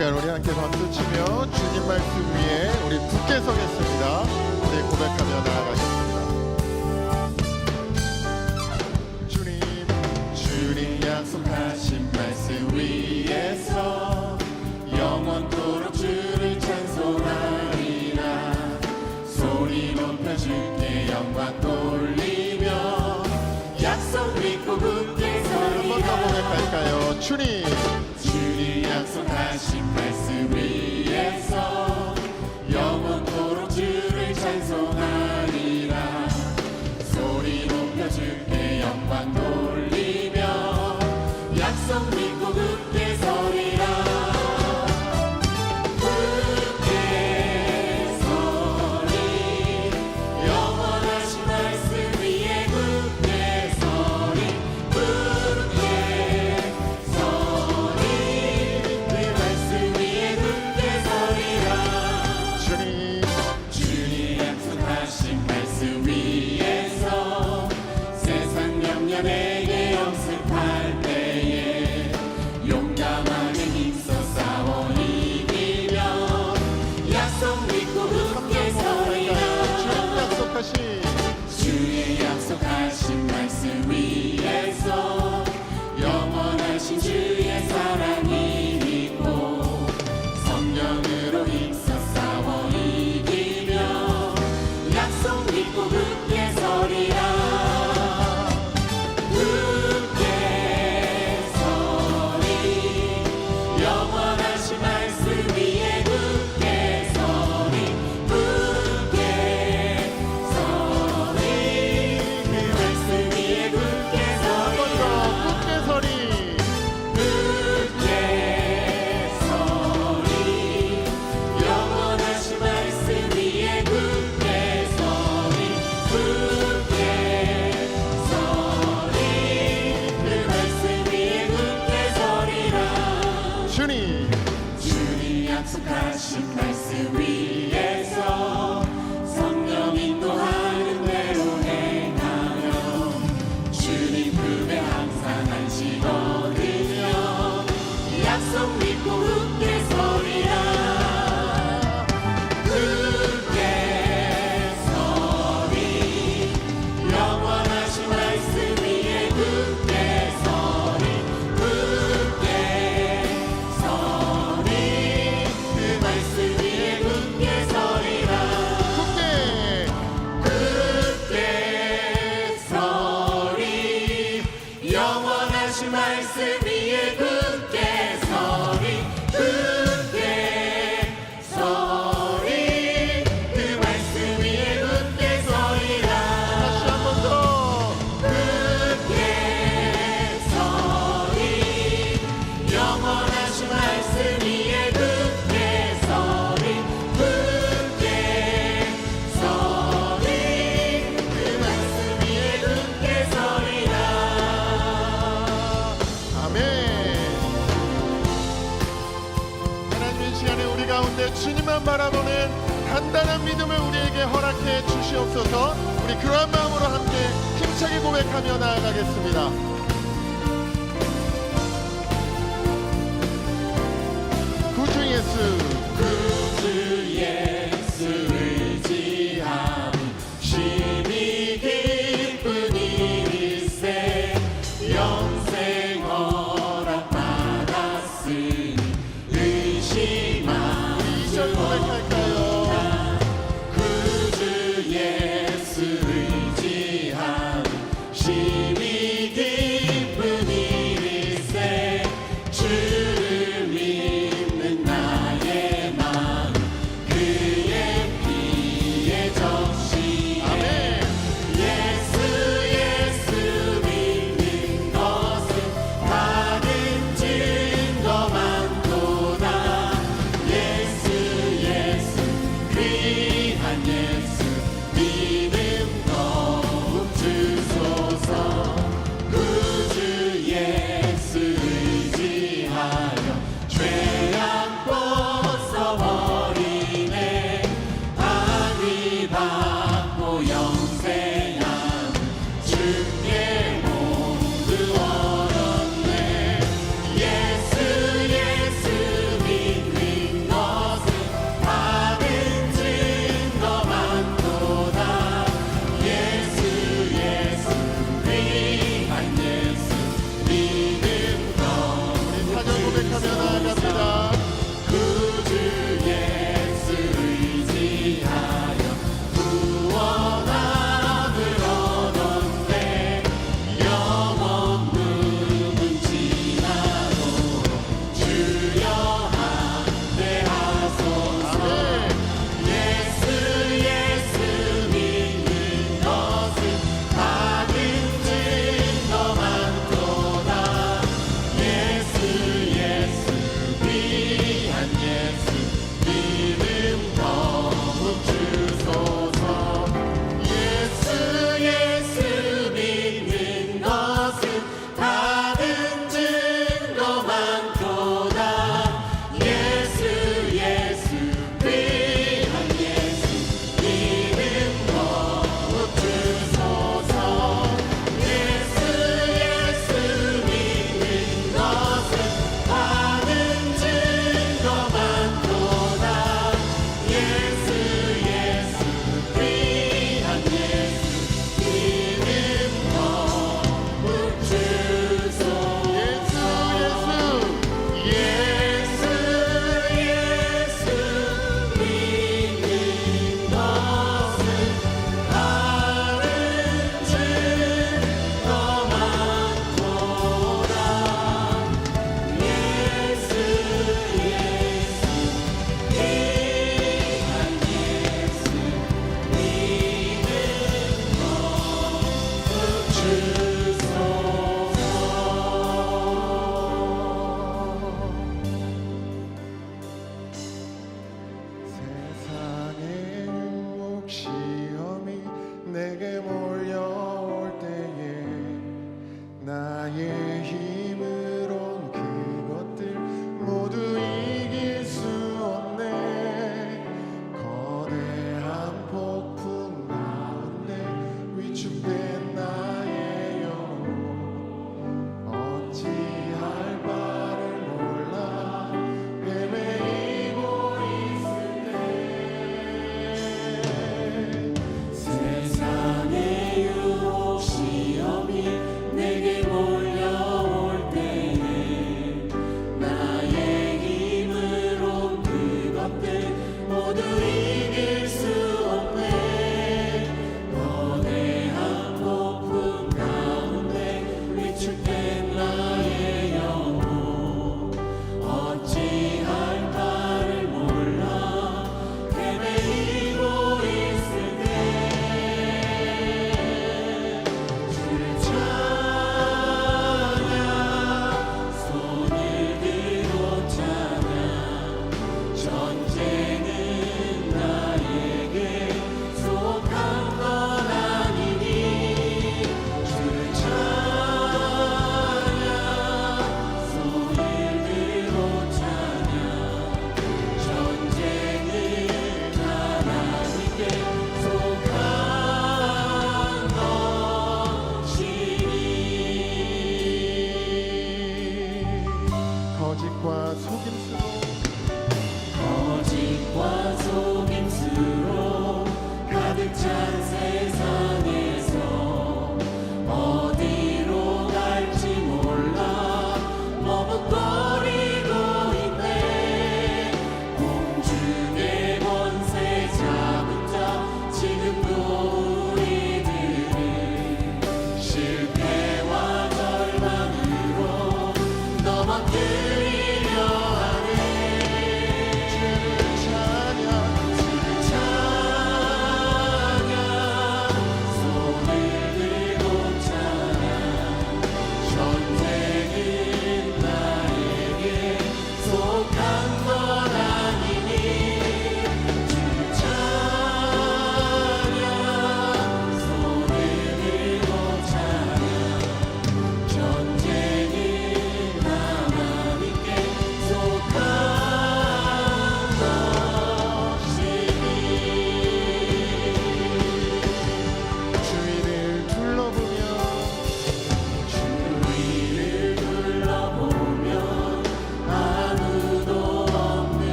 시간 우리 함께 박수 치며 주님 말씀 위에 우리 굳게 서겠습니다. 우리 고백하며 나아가겠습니다. 주님, 주님 약속하신 말씀 위에서 영원토록 주를 찬송하리라 소리 높여 주께 영광 돌리며 약속 믿고 굳게 서리라 한번 더 고백할까요? 주님 worship 네, 고백하며 나아가겠습니다.